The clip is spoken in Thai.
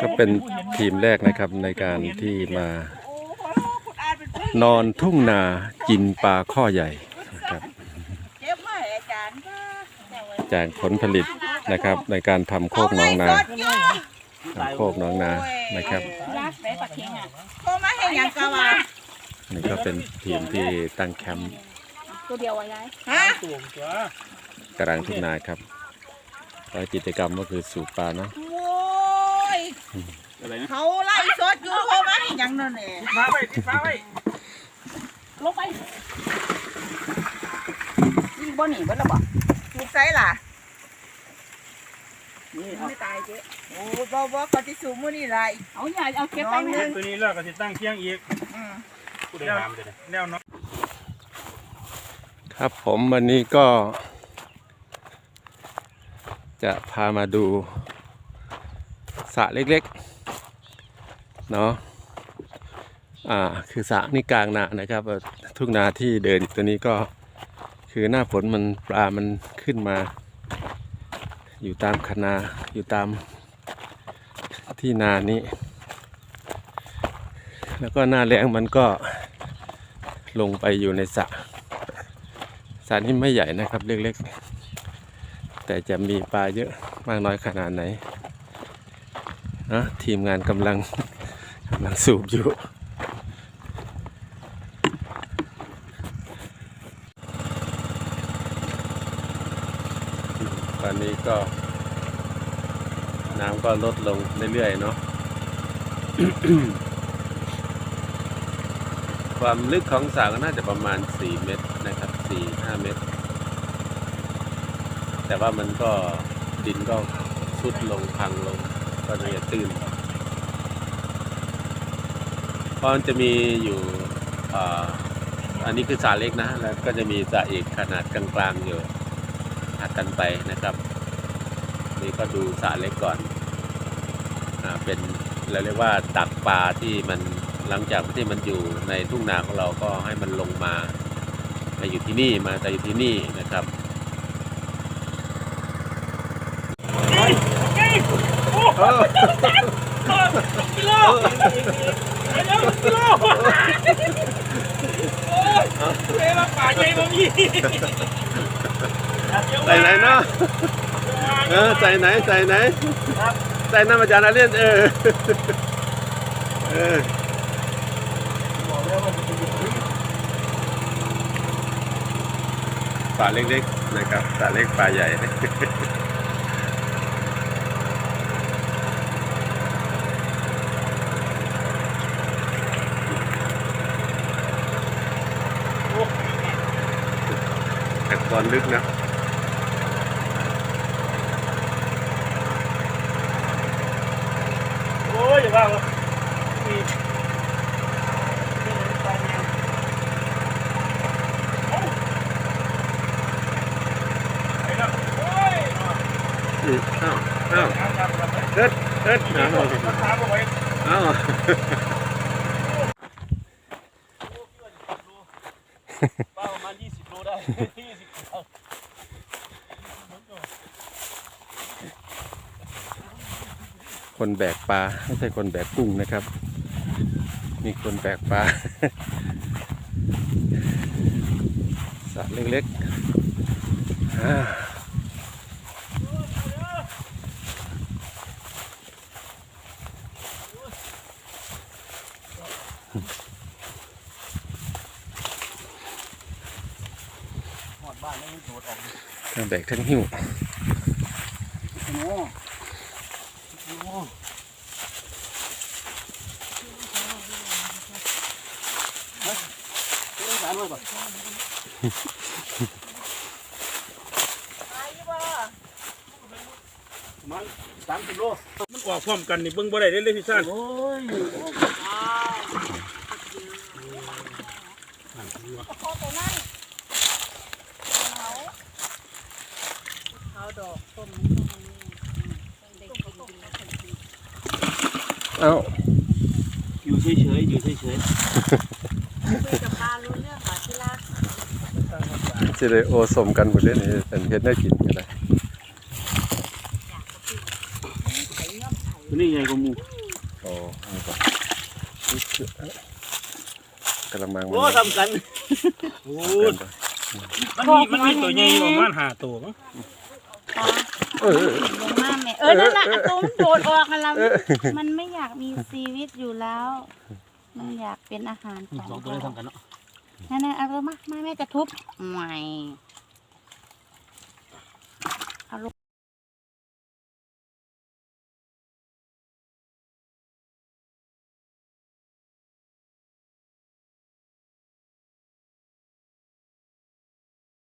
ก็เป็นทีมแรกนะครับในการที่มานอนทุ่งนากินปลาข้อใหญ่นะครับจากผลผลิตนะครับในการทำโคกหน้องนาทำโคกหน้องนานะครับนี่ก็เป็นทีมที่ตั้งแคมป์ตัวเดียวอะยายฮะตุ่มกลางทุ่งนาครับแล้วกิจกรรมก็คือสูบปลาเนาะ อะไรนะเขาไล่สดอยู่โทรมาให้หยังนั่นแหละฟ้าไว้ติดฟ้าไว้ลงไปยิงบ่หนีบ่ละบ่ถูกใจล่ะนี่ไม่ตายเจ๊โอ้บ่บ่ก็สิสูบมื้อนี้ล่ะเอายายเอาเก็บไปไหมน้องตัวนี้เลิกก็จะตั้งเที่ยงอีกอืมผู้ใดถามจะได้แนวเนาะครับผมวันนี้ก็ จะพามาดูสระเล็กๆ เนาะอ่าคือสระนี่กลางนานะครับทุ่งนาที่เดินตัวนี้ก็คือหน้าฝนมันปลามันขึ้นมา อยู่ตามคนาอยู่ตามที่นานี้ แล้วก็หน้าแรงมันก็ลงไปอยู่ในสระสระนี้ไม่ใหญ่นะครับเล็กๆ แต่จะมีปลาเยอะมากน้อยขนาดไหนนะทีมงานกำลังำลังสูบอยู่ ตอนนี้ก็ น้ำก็ลดลงเรื่อยๆเนาะ ความลึกของสระก็น่าจะประมาณ 4 เมตรนะครับ 4-5 เมตร แต่ว่ามันก็ดินก็สุดลงพังลงก็เลยจะตื้น เพราะมันจะมีอยู่อ่าอันนี้คือสระเล็กนะ แล้วก็จะมีสระอีกขนาดกลางๆอยู่หักกันไปนะครับ นี่ก็ดูสระเล็กก่อนอ่าเป็นเราเรียกว่าดักปลาที่มันหลังจากที่มันอยู่ในทุ่งนาของเราก็ให้มันลงมามาอยู่ที่นี่มาแต่อยู่ที่นี่นะครับกิโลไปแล้วกิโลโอ้ย เวลาป่าใหญ่บ่มีใส่ไหนเนาะเออใส่ไหนใส่ไหนใส่น้ำอาจารย์อาเลียนเออเออปลาเล็กๆนะครับปลาเล็กปลาใหญ่ ต่ก่อนลึกนะโอ้ยอย่าว่าเลยมีไปแล้วโอ้ยอืมอ้าวอ้าวน้ำจับกันเลยเอิดเอิดอ้าวราคาบ่ไหวอ้าวป้าประมาณ20โลได้20โล คนแบกปลาไม่ใช่คนแบกกุ้งนะครับมีคนแบกปลาสระเล็กๆอ่าทั้งแบกทั้งหิ้ว มัน30โลมันออกพร้อมกันนี่เบิ่งบ่ได้เลยพี่ซ่านโอ้ยเอาดอกต้ม เอ้าอยู่เฉยๆอยู่เฉยคุยกับปลารู้เรื่องค่ะที่รักสิเลยโอสมกันหมดเลยนี่เป็นเฮ็ดได้กินกันนะไข่เงื่อมตัวนี้ใหญ่กว่าหมูโอ้นี่ก่อนกระมังโอ้ทำกันโอ้มันมีมันมีตัวใหญ่อยู่ประมาณห้าตัวมั้งปลาเออลงมาแม่ เออนั่นแหละอะตัวมันโดดออกกันแล้วมันไม่อยากมีชีวิตอยู่แล้ว มันอยากเป็นอาหารของสองตัวได้ทำกันเนาะนั่นๆเอาตัวมามาแม่จะทุบใหม่